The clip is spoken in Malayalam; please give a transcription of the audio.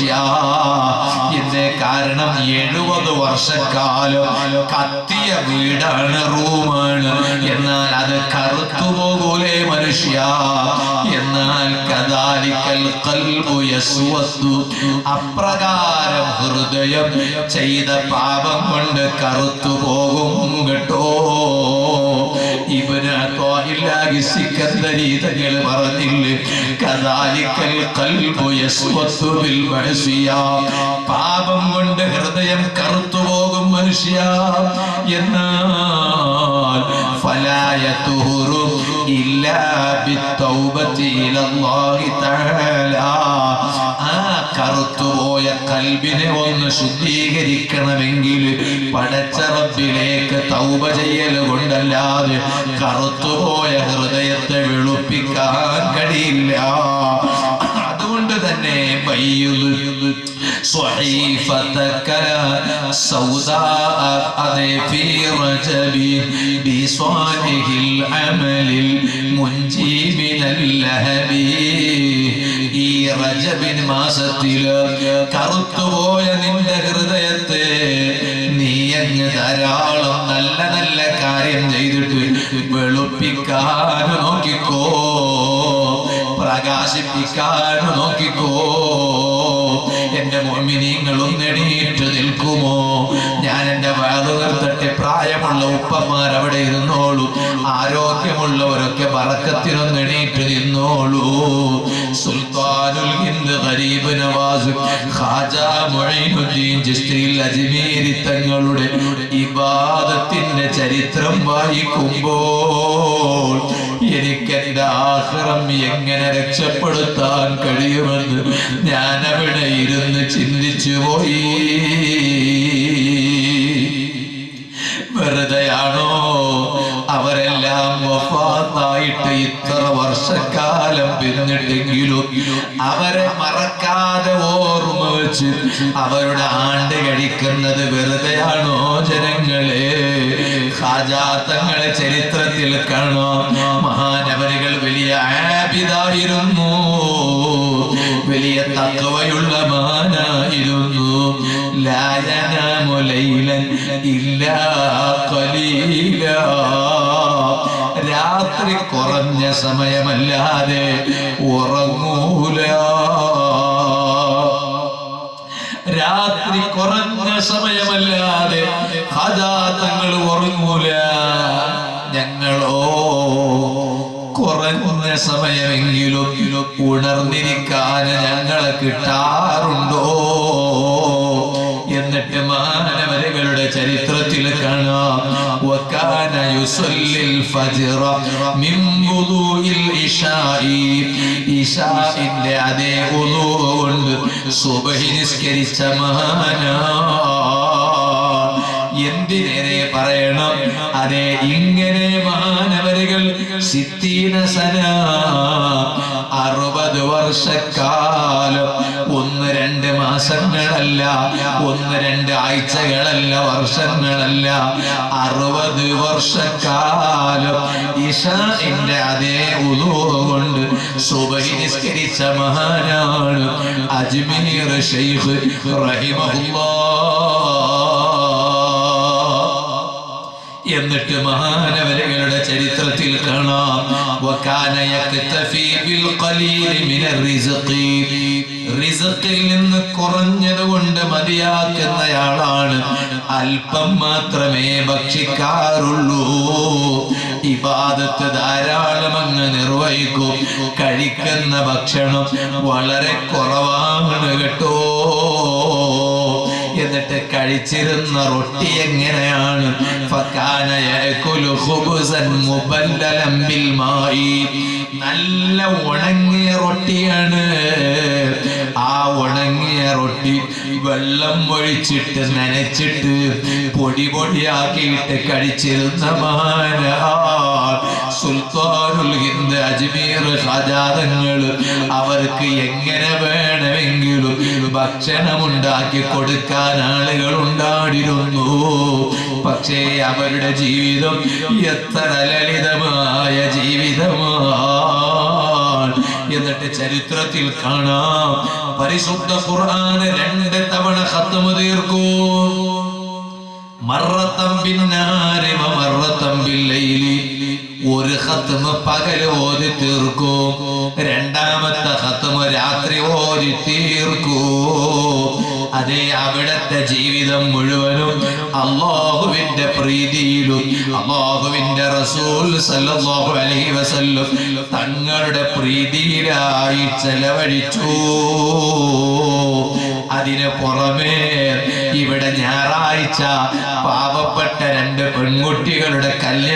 മനുഷ്യ കാരണം എഴുപത് വർഷക്കാലം കത്തിയ വീടാണ് റൂമാണ്. എന്നാൽ അത് കറുത്തു മനുഷ്യ. എന്നാൽ കദാലിക്കൽ യസ്വസ്തു അപ്രകാരം ഹൃദയം ചെയ്ത പാപം കൊണ്ട് കറുത്തു പോകും കേട്ടോ. ഇവന് ത്വാഇല്ലാഹി സിക്കന്ദരി തങ്ങൾ പറഞ്ഞില്ലേ? കദാലിക്കൽ ഖൽബു യസ്വസ്തു ബിൽ മഅസിയ. പാപം കൊണ്ട് ഹൃദയം കറുത്തു പോകും മനുഷ്യ. എന്നാൽ ഫലായതുഹുറു بالتوبة إلى الله تعالى. ആ കറുത്തുപോയ കൽബിനെ ഒന്ന് ശുദ്ധീകരിക്കണമെങ്കിൽ പടച്ച റബ്ബിലേക്ക് തൗബ ചെയ്യൽ കൊണ്ടല്ലാതെ കറുത്തുപോയ ഹൃദയത്തെ വെളുപ്പിക്കാൻ കഴിയില്ല. അതുകൊണ്ട് തന്നെ ബയ്യുൽ صحيفتك سوداء أذي في رجب بصالح العمل المنجي من اللهب ഈ റജബിൻ മാസത്തില് കറുത്തുപോയ നിന്റെ ഹൃദയത്തെ നീ അങ്ങ് ധാരാളം നല്ല നല്ല കാര്യം ചെയ്തിട്ട് വെളുപ്പിക്കാൻ നോക്കിക്കോ പ്രകാശിപ്പിക്കാൻ നോക്കിക്കോ എന്റെ നെടിയേറ്റ് നിൽക്കുമോ? ഞാൻ എന്റെ വേദ നിർത്തട്ടെ. പ്രായമുള്ള ഉപ്പന്മാർ അവിടെ ഇരുന്നോളൂ. ആരോഗ്യമുള്ളവരൊക്കെ പറക്കത്തിനൊന്ന് എണീറ്റ് നിന്നോളൂ. സുൽത്താനുൽ ഹിന്ദ് ഗരീബ് നവാസ് ഖാജ മുഈനുദ്ദീൻ ചിശ്തിയിൽ അജ്മീരി തങ്ങളുടെ ഇബാദത്തിന്റെ ചരിത്രം വായിക്കുമ്പോൾ ആഹ്റം എങ്ങനെ രക്ഷപ്പെടുത്താൻ കഴിയുമെന്ന് ഞാൻ അവിടെ ഇരുന്ന് ചിന്തിച്ചു പോയി. വെറുതെയാണോ അവരെല്ലാം വഫാത്തായിട്ട് ഇത്ര വർഷക്കാലം പിന്നിട്ടെങ്കിലും അവരെ മറക്കാതെ ഓർമ്മ വെച്ച് അവരുടെ ആണ്ട് കഴിക്കുന്നത് വെറുതെയാണോ ജനങ്ങളെ? ഹാജാത്തങ്ങളെ ചരിത്രത്തിൽ കാണാം. വലിയ ആബിദായിരുന്നു വലിയ തക്കവയുള്ള മാനായിരുന്നു ലായനാമു ഇല്ല ഖലീല. രാത്രി കുറഞ്ഞ സമയമല്ലാതെ ഉറങ്ങൂല. രാത്രി കുറഞ്ഞ സമയമല്ലാതെ ഹജാത്തങ്ങൾ ഉറങ്ങൂല. സമയമെങ്കിലും ഉണർന്നിരിക്കാൻ ഞങ്ങളെ കിട്ടാറുണ്ടോ എന്നിട്ട് മാനവരകളുടെ ചരിത്രത്തിൽ കാണാം وكان يصلي الفجر من وضوء العشاء ഇശാഇന്റെ അതേ ഉളൂ കൊണ്ട് സുബഹി നിസ്കരിച്ച മഹാനാ എന്തിനേറെ പറയണം? അതെ ഇങ്ങനെ മാനവരുകൾ സിത്തീന സന അറുപത് വർഷക്കാലം. ഒന്ന് രണ്ട് മാസങ്ങളല്ല ഒന്ന് രണ്ട് ആഴ്ചകളല്ല വർഷങ്ങളല്ല. അറുപത് വർഷക്കാലം. ഇഷാന്റെ അതേ ഉദോകൊണ്ട് സുബഹി നിസ്കരിച്ച മഹാനാണ് അജ്മീർ ഷെയ്ഫ് റഹിമഹുല്ലാ. എന്നിട്ട് മഹാനവരങ്ങളുടെ ചരിത്രത്തിൽ കാണാം. റിസ്ഖിൽ നിന്ന് കുറഞ്ഞത് കൊണ്ട് മതിയാക്കുന്നയാളാണ്. അല്പം മാത്രമേ ഭക്ഷിക്കാറുള്ളൂ. ഇബാദത്ത് ധാരാളം അങ്ങ് നിർവഹിക്കും. കഴിക്കുന്ന ഭക്ഷണം വളരെ കുറവാണ് കേട്ടോ. എന്നിട്ട് കഴിച്ചിരുന്ന റൊട്ടി എങ്ങനെയാണ്? നല്ല ഉണങ്ങിയ റൊട്ടിയാണ്. ആ ഉണങ്ങിയ റൊട്ടി വെള്ളം ഒഴിച്ചിട്ട് നനച്ചിട്ട് പൊടി പൊടിയാക്കിയിട്ട് കഴിച്ചിരുന്ന മഹാനാ. സുൽത്താനുൽ ഹിന്ദ് അജ്മീർ ഖജാതങ്ങൾ അവർക്ക് എങ്ങനെ വേണമെങ്കിലും ഭക്ഷണം ഉണ്ടാക്കി കൊടുക്കാൻ ആളുകൾ ഉണ്ടാടിരുന്നു പക്ഷേ അവരുടെ ജീവിതം എത്ര ലളിതമായ ജീവിതമാണ്. എന്നിട്ട് ചരിത്രത്തിൽ കാണാം. പരിശുദ്ധ ഖുർആന് രണ്ട് തവണ ഖത്മ് തീർക്കൂ. മറത്തം പിന്നാരി മറത്തം ബില്ലൈലി ഒരു ഖത്മ് പകൽ ഓതി തീർക്കും. ഖത്മ് രാത്രി ഓരി തീർക്കൂ. അതേ അവിടത്തെ ജീവിതം മുഴുവനും അള്ളാഹുവിന്റെ പ്രീതിയിലും അള്ളാഹുവിന്റെ റസൂൽ സല്ലല്ലാഹു അലൈഹി വസല്ലം തങ്ങളുടെ പ്രീതിയിലായി ചെലവഴിച്ചു. അതിന് പുറമേ ഇവിടെ ഞായറാഴ്ച പാവപ്പെട്ട രണ്ട് പെൺകുട്ടികളുടെ കല്യാണം